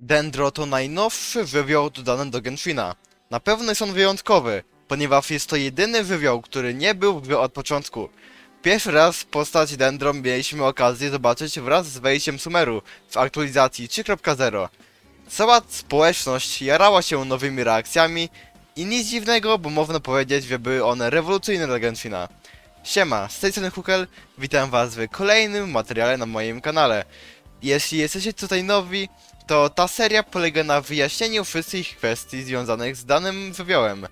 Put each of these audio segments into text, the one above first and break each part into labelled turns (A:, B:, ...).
A: Dendro to najnowszy żywioł dodany do Genshina. Na pewno jest on wyjątkowy, ponieważ jest to jedyny żywioł, który nie był w od początku. Pierwszy raz postać Dendro mieliśmy okazję zobaczyć wraz z wejściem Sumeru w aktualizacji 3.0. Cała społeczność jarała się nowymi reakcjami i nic dziwnego, bo można powiedzieć, że były one rewolucyjne dla Genshina. Siema, z tej strony Hukel, witam was w kolejnym materiale na moim kanale. Jeśli jesteście tutaj nowi, to ta seria polega na wyjaśnieniu wszystkich kwestii związanych z danym żywiołem.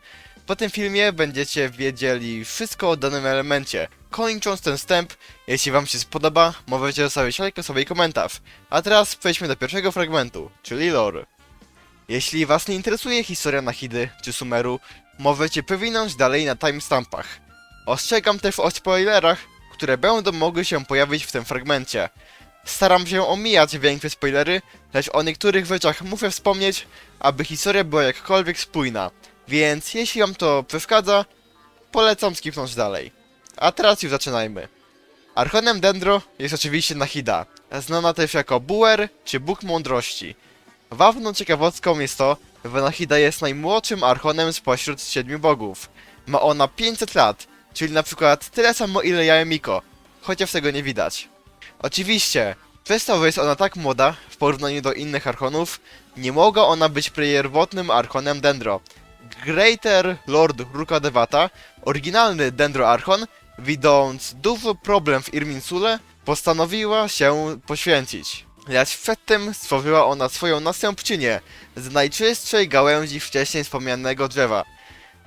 A: Po tym filmie będziecie wiedzieli wszystko o danym elemencie. Kończąc ten wstęp, jeśli wam się spodoba, możecie zostawić lajka sobie komentarz. A teraz przejdźmy do pierwszego fragmentu, czyli lore. Jeśli was nie interesuje historia Nahidy czy Sumeru, możecie powinąć dalej na timestampach. Ostrzegam też o spoilerach, które będą mogły się pojawić w tym fragmencie. Staram się omijać większe spoilery, lecz o niektórych rzeczach muszę wspomnieć, aby historia była jakkolwiek spójna. Więc jeśli wam to przeszkadza, polecam skipnąć dalej. A teraz już zaczynajmy. Archonem Dendro jest oczywiście Nahida, znana też jako Buer czy Bóg Mądrości. Ważną ciekawostką jest to, że Nahida jest najmłodszym archonem spośród siedmiu bogów. Ma ona 500 lat, czyli na przykład tyle samo ile ja Miko, chociaż tego nie widać. Oczywiście, przez jest ona tak młoda w porównaniu do innych archonów, nie mogła ona być pierwotnym archonem Dendro. Greater Lord Rukadevata, oryginalny Dendro Archon, widząc duży problem w Irminsule, postanowiła się poświęcić. Lecz przed tym stworzyła ona swoją następczynię z najczystszej gałęzi wcześniej wspomnianego drzewa.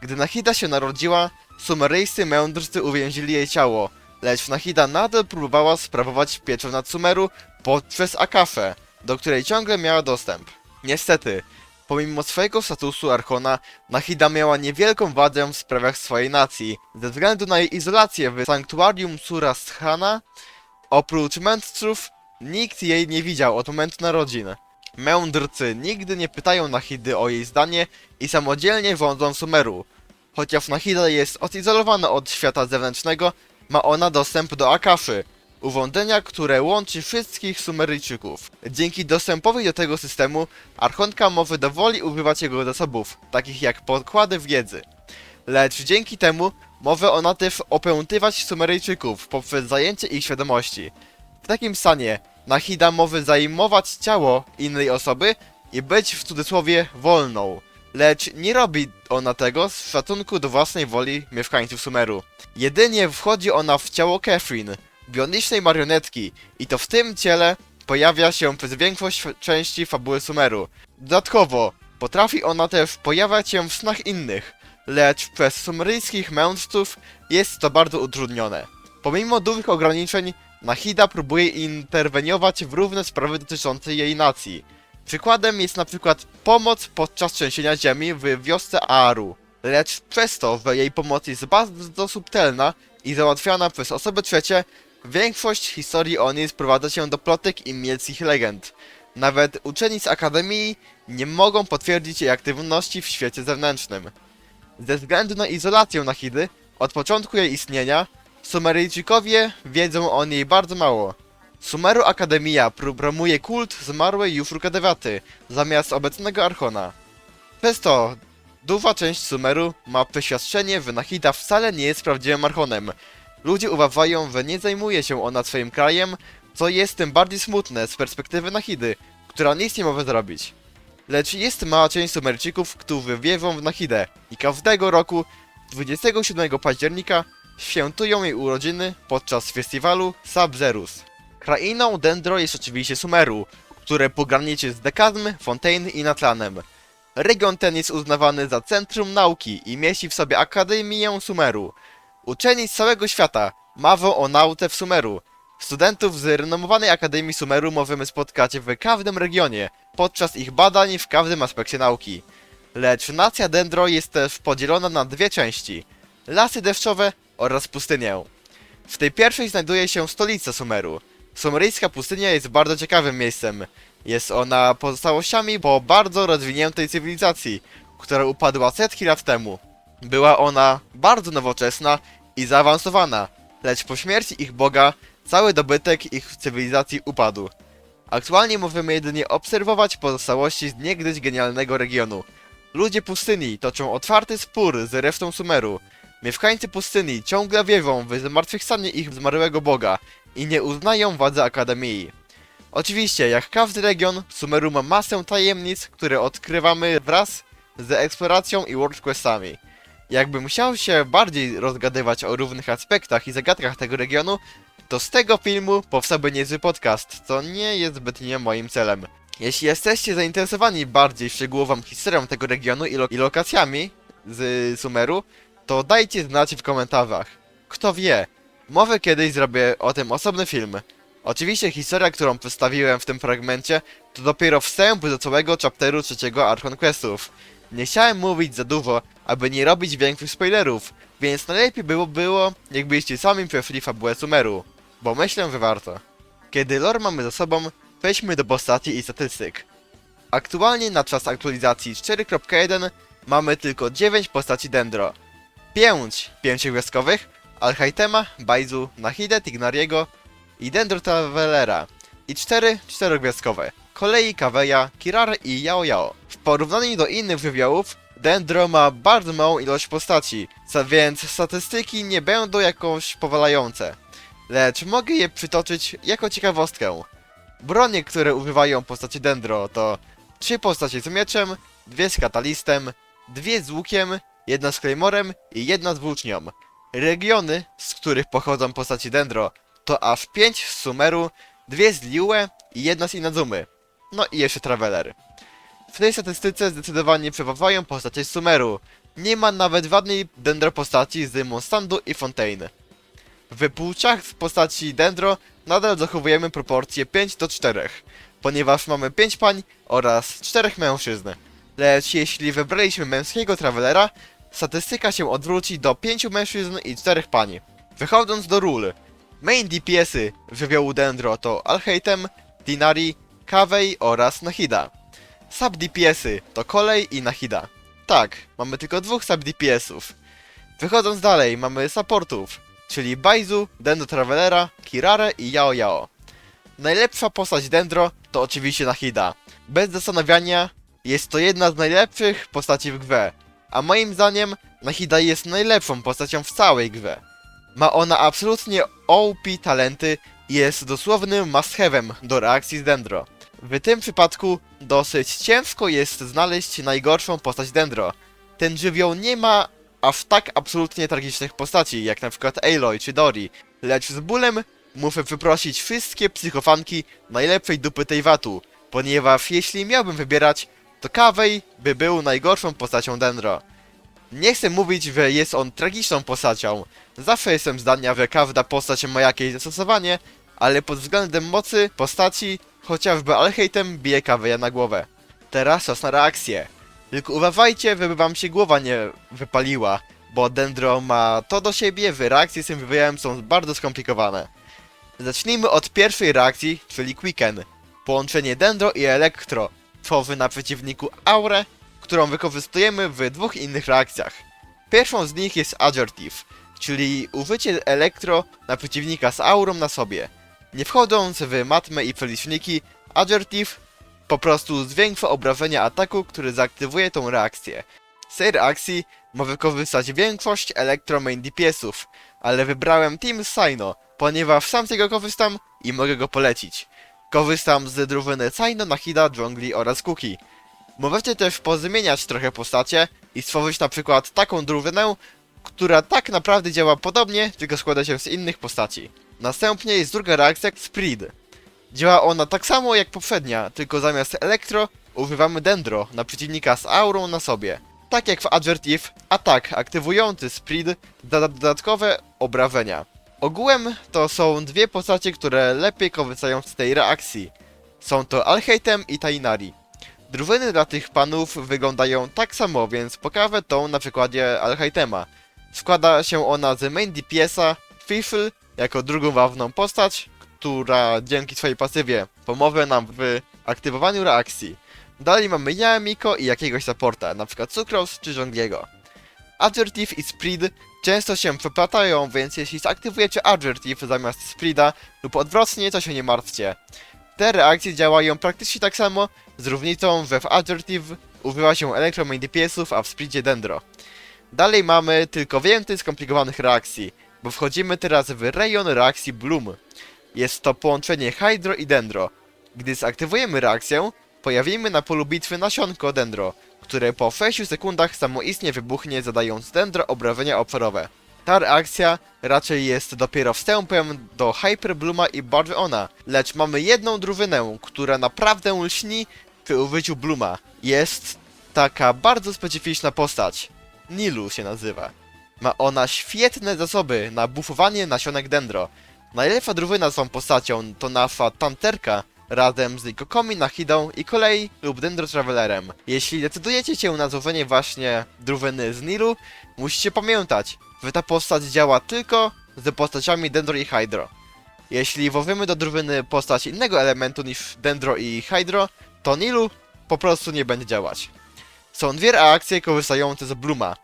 A: Gdy Nahida się narodziła, sumeryjscy mędrcy uwięzili jej ciało, lecz Nahida nadal próbowała sprawować pieczę nad Sumeru poprzez Akafę, do której ciągle miała dostęp. Niestety, pomimo swojego statusu Archona, Nahida miała niewielką władzę w sprawach swojej nacji. Ze względu na jej izolację w sanktuarium Surasthana, oprócz mędrców, nikt jej nie widział od momentu narodzin. Mędrcy nigdy nie pytają Nahidy o jej zdanie i samodzielnie rządzą Sumeru. Chociaż Nahida jest odizolowana od świata zewnętrznego, ma ona dostęp do Akafy, urządzenia, które łączy wszystkich Sumeryjczyków. Dzięki dostępowi do tego systemu, Archonka może dowoli używać jego zasobów, takich jak podkłady wiedzy. Lecz dzięki temu może ona też opętywać Sumeryjczyków poprzez zajęcie ich świadomości. W takim stanie Nahida może zajmować ciało innej osoby i być w cudzysłowie wolną. Lecz nie robi ona tego z szacunku do własnej woli mieszkańców Sumeru. Jedynie wchodzi ona w ciało Catherine, bionicznej marionetki i to w tym ciele pojawia się przez większość części fabuły Sumeru. Dodatkowo, potrafi ona też pojawiać się w snach innych, lecz przez sumeryjskich mędrców jest to bardzo utrudnione. Pomimo dużych ograniczeń, Nahida próbuje interweniować w różne sprawy dotyczące jej nacji. Przykładem jest na przykład pomoc podczas trzęsienia ziemi w wiosce Aaru. Lecz przez to, że jej pomoc jest bardzo subtelna i załatwiana przez osoby trzecie, większość historii o niej sprowadza się do plotek i miejskich legend. Nawet uczeni z Akademii nie mogą potwierdzić jej aktywności w świecie zewnętrznym. Ze względu na izolację Nahidy, od początku jej istnienia, Sumeryjczykowie wiedzą o niej bardzo mało. Sumeru Akademia pr- promuje kult zmarłej już Rukadewaty zamiast obecnego Archona. Przez to duża część Sumeru ma przeświadczenie, że Nahida wcale nie jest prawdziwym Archonem. Ludzie uważają, że nie zajmuje się ona swoim krajem, co jest tym bardziej smutne z perspektywy Nahidy, która nic nie może zrobić. Lecz jest mała część Sumerczyków, którzy wierzą w Nahidę i każdego roku 27 października świętują jej urodziny podczas festiwalu Sabzerus. Krainą Dendro jest oczywiście Sumeru, które pograniczy z Dekazm, Fontaine i Natlanem. Region ten jest uznawany za centrum nauki i mieści w sobie Akademię Sumeru. Uczeni z całego świata marzą o nauce w Sumeru. Studentów z renomowanej Akademii Sumeru możemy spotkać w każdym regionie, podczas ich badań w każdym aspekcie nauki. Lecz nacja Dendro jest też podzielona na dwie części. Lasy deszczowe oraz pustynię. W tej pierwszej znajduje się stolica Sumeru. Sumeryjska pustynia jest bardzo ciekawym miejscem. Jest ona pozostałościami po bardzo rozwiniętej cywilizacji, która upadła setki lat temu. Była ona bardzo nowoczesna i zaawansowana, lecz po śmierci ich boga cały dobytek ich cywilizacji upadł. Aktualnie możemy jedynie obserwować pozostałości z niegdyś genialnego regionu. Ludzie pustyni toczą otwarty spór z resztą Sumeru. Mieszkańcy pustyni ciągle wierzą w zmartwychwstanie ich zmarłego boga i nie uznają władzy Akademii. Oczywiście, jak każdy region, Sumeru ma masę tajemnic, które odkrywamy wraz z eksploracją i world questami. Jakbym chciał się bardziej rozgadywać o różnych aspektach i zagadkach tego regionu, to z tego filmu powstałby niezły podcast, co nie jest zbytnio moim celem. Jeśli jesteście zainteresowani bardziej szczegółową historią tego regionu i, lo i lokacjami z Sumeru, to dajcie znać w komentarzach. Kto wie, może kiedyś zrobię o tym osobny film. Oczywiście historia, którą przedstawiłem w tym fragmencie, to dopiero wstęp do całego chapteru trzeciego Archon Questów. Nie chciałem mówić za dużo, aby nie robić większych spoilerów, więc najlepiej było, było jakbyście sami przeszli fabułę Sumeru. Bo myślę, że warto. Kiedy lore mamy za sobą, przejdźmy do postaci i statystyk. Aktualnie na czas aktualizacji 4.1 mamy tylko 9 postaci Dendro. 5 pięciogwiazdkowych, Alhaitema, Baizu, Nahide, Tignariego i Dendro Travelera. I 4 czterogwiazdkowe, Kolei, Kaweja, Kirara i Yao Yao. W porównaniu do innych żywiołów, Dendro ma bardzo małą ilość postaci, więc statystyki nie będą jakoś powalające. Lecz mogę je przytoczyć jako ciekawostkę. Bronie, które używają postaci Dendro to trzy postacie z mieczem, dwie z katalistem, dwie z łukiem, jedna z claymorem i jedna z włócznią. Regiony, z których pochodzą postaci Dendro to aż pięć z Sumeru, dwie z Liue i jedna z Inazumy. No i jeszcze Traveler. W tej statystyce zdecydowanie przeważają postacie z Sumeru. Nie ma nawet żadnej Dendro postaci z Monstandu i Fontaine. W płciach w postaci Dendro nadal zachowujemy proporcje 5 do 4, ponieważ mamy 5 pań oraz 4 mężczyzn. Lecz jeśli wybraliśmy męskiego Travelera, statystyka się odwróci do 5 mężczyzn i 4 pań. Wychodząc do ról, main DPS-y żywiołu Dendro to Alheitem, Dinari, Kavei oraz Nahida. Sub DPS-y to Kolej i Nahida. Tak, mamy tylko dwóch sub DPS-ów. Wychodząc dalej, mamy supportów, czyli Baizu, Dendro Travelera, Kirare i Yao Yao. Najlepsza postać Dendro to oczywiście Nahida. Bez zastanawiania, jest to jedna z najlepszych postaci w grze, a moim zdaniem Nahida jest najlepszą postacią w całej grze. Ma ona absolutnie OP talenty i jest dosłownym must-have'em do reakcji z Dendro. W tym przypadku dosyć ciężko jest znaleźć najgorszą postać Dendro. Ten żywioł nie ma aż tak absolutnie tragicznych postaci, jak na przykład Aloy czy Dori, lecz z bólem muszę wyprosić wszystkie psychofanki najlepszej dupy tej watu, ponieważ jeśli miałbym wybierać, to Kavej by był najgorszą postacią Dendro. Nie chcę mówić, że jest on tragiczną postacią. Zawsze jestem zdania, że każda postać ma jakieś zastosowanie, ale pod względem mocy postaci, chociażby Alheitem bije Kaweja na głowę. Teraz czas na reakcję. Tylko uważajcie, żeby wam się głowa nie wypaliła, bo Dendro ma to do siebie, że reakcje z tym wywojem są bardzo skomplikowane. Zacznijmy od pierwszej reakcji, czyli Quicken. Połączenie Dendro i Elektro na przeciwniku aurę, którą wykorzystujemy w dwóch innych reakcjach. Pierwszą z nich jest Adjective, czyli użycie Elektro na przeciwnika z aurą na sobie. Nie wchodząc w matmę i przeliczniki, Adjective po prostu zwiększa obrażenia ataku, który zaaktywuje tą reakcję. Z tej reakcji może korzystać większość Elektro Main DPS-ów, ale wybrałem Team Sino, ponieważ sam z niego korzystam i mogę go polecić. Korzystam z drużyny Sino, Nahida, Jungli oraz Kuki. Możecie też pozmieniać trochę postacie i stworzyć na przykład taką drużynę, która tak naprawdę działa podobnie, tylko składa się z innych postaci. Następnie jest druga reakcja, Spread. Działa ona tak samo jak poprzednia, tylko zamiast Elektro używamy Dendro na przeciwnika z aurą na sobie. Tak jak w Advertive, atak aktywujący Spread da dodatkowe obrażenia. Ogółem to są dwie postacie, które lepiej korzystają z tej reakcji. Są to Alheitem i Tainari. Drużyny dla tych panów wyglądają tak samo, więc pokażę tą na przykładzie Alhaitema. Składa się ona z main DPS-a, Fifl jako drugą ważną postać, która dzięki swojej pasywie pomoże nam w aktywowaniu reakcji. Dalej mamy ja, Miko i jakiegoś supporta, np. Sucrose czy Jongliego. Adjective i Spread często się przeplatają, więc jeśli zaktywujecie Adjective zamiast Spreada lub odwrotnie, to się nie martwcie. Te reakcje działają praktycznie tak samo, z różnicą, że w Adjective używa się Electromagnetic DPS-ów, a w Splicie Dendro. Dalej mamy tylko więcej skomplikowanych reakcji, bo wchodzimy teraz w rejon reakcji Bloom. Jest to połączenie Hydro i Dendro. Gdy zaktywujemy reakcję, pojawimy na polu bitwy nasionko Dendro, które po 6 sekundach samoistnie wybuchnie zadając Dendro obrażenia obszarowe. Ta reakcja raczej jest dopiero wstępem do Hyper Blooma i Bargeona, lecz mamy jedną drużynę, która naprawdę lśni przy użyciu Blooma. Jest taka bardzo specyficzna postać. Nilu się nazywa. Ma ona świetne zasoby na buffowanie nasionek dendro. Najlepsza drużyna z tą postacią to nasza Tanterka razem z Ikokomi, Nahidą i Kolei lub Dendro Travelerem. Jeśli decydujecie się na złożenie właśnie drużyny z Nilu, musicie pamiętać, że ta postać działa tylko z postaciami Dendro i Hydro. Jeśli włożymy do drużyny postać innego elementu niż Dendro i Hydro, to Nilu po prostu nie będzie działać. Są dwie reakcje korzystające z Blooma.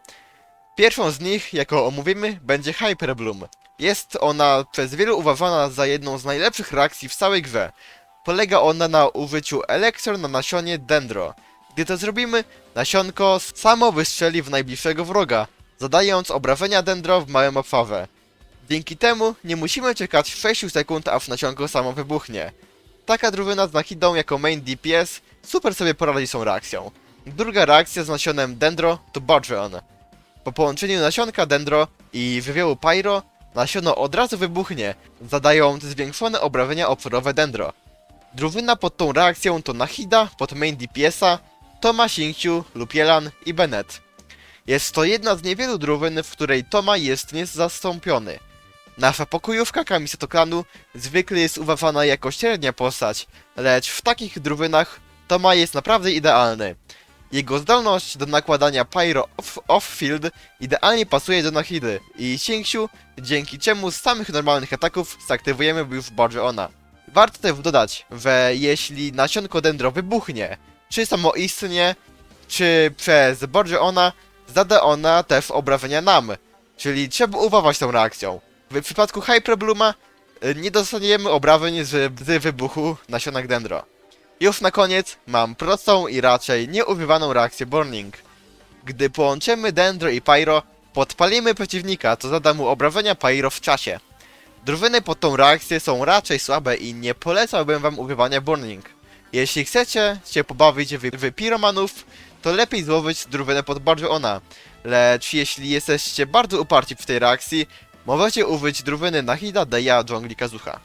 A: Pierwszą z nich, jaką omówimy, będzie Hyper Bloom. Jest ona przez wielu uważana za jedną z najlepszych reakcji w całej grze. Polega ona na użyciu Elektron na nasionie Dendro. Gdy to zrobimy, nasionko samo wystrzeli w najbliższego wroga, zadając obrażenia Dendro w małym obszarze. Dzięki temu nie musimy czekać 6 sekund, aż nasionko samo wybuchnie. Taka drużyna z Nahidą jako main DPS super sobie poradzi z tą reakcją. Druga reakcja z nasionem Dendro to Bargeon. Po połączeniu nasionka Dendro i żywiołu Pyro, nasiono od razu wybuchnie, zadając zwiększone obrażenia obszarowe Dendro. Drużyna pod tą reakcją to Nahida pod main DPS-a, Toma Xingqiu, Lupielan i Bennett. Jest to jedna z niewielu drużyn, w której Toma jest niezastąpiony. Nasza pokojówka Kamiseto Klanu zwykle jest uważana jako średnia postać, lecz w takich drużynach Toma jest naprawdę idealny. Jego zdolność do nakładania pyro off- off-field idealnie pasuje do Nahidy i Xingqiu, dzięki czemu z samych normalnych ataków zaktywujemy już Bargeona. Warto też dodać, że jeśli nasionko dendro wybuchnie, czy samoistnie, czy przez Bargeona, zada ona też obrażenia nam, czyli trzeba uważać tą reakcją. W przypadku Hyperblooma y, nie dostaniemy obrażeń z, z wybuchu nasionek dendro. Już na koniec mam prostą i raczej nieużywaną reakcję Burning. Gdy połączymy Dendro i Pyro, podpalimy przeciwnika, co zada mu obrażenia Pyro w czasie. Drużyny pod tą reakcję są raczej słabe i nie polecałbym wam używania Burning. Jeśli chcecie się pobawić w, w Pyromanów, to lepiej złożyć drużynę pod Bargeona. Lecz jeśli jesteście bardzo uparci w tej reakcji, możecie użyć drużyny Nahida, Deya, Jungli, Kazuha.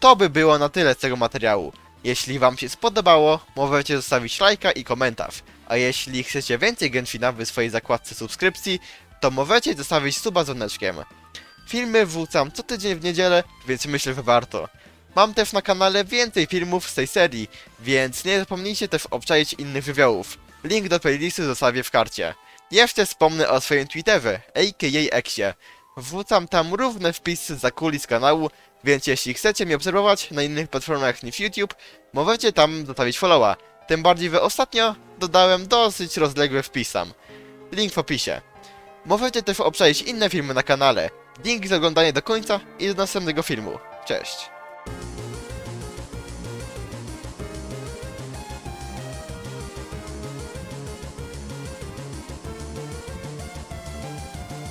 A: To by było na tyle z tego materiału. Jeśli wam się spodobało, możecie zostawić lajka i komentarz. A jeśli chcecie więcej Genshina w swojej zakładce subskrypcji, to możecie zostawić suba z dzwoneczkiem. Filmy wrzucam co tydzień w niedzielę, więc myślę, że warto. Mam też na kanale więcej filmów z tej serii, więc nie zapomnijcie też obczaić innych żywiołów. Link do playlisty zostawię w karcie. Jeszcze wspomnę o swoim Twitterze, aka Exie. Wrzucam tam równe wpisy za kulis kanału, więc jeśli chcecie mnie obserwować na innych platformach niż YouTube, możecie tam zostawić followa. Tym bardziej, że ostatnio dodałem dosyć rozległe wpisam. Link w opisie. Możecie też obczaić inne filmy na kanale. Dzięki za oglądanie do końca i do następnego filmu. Cześć.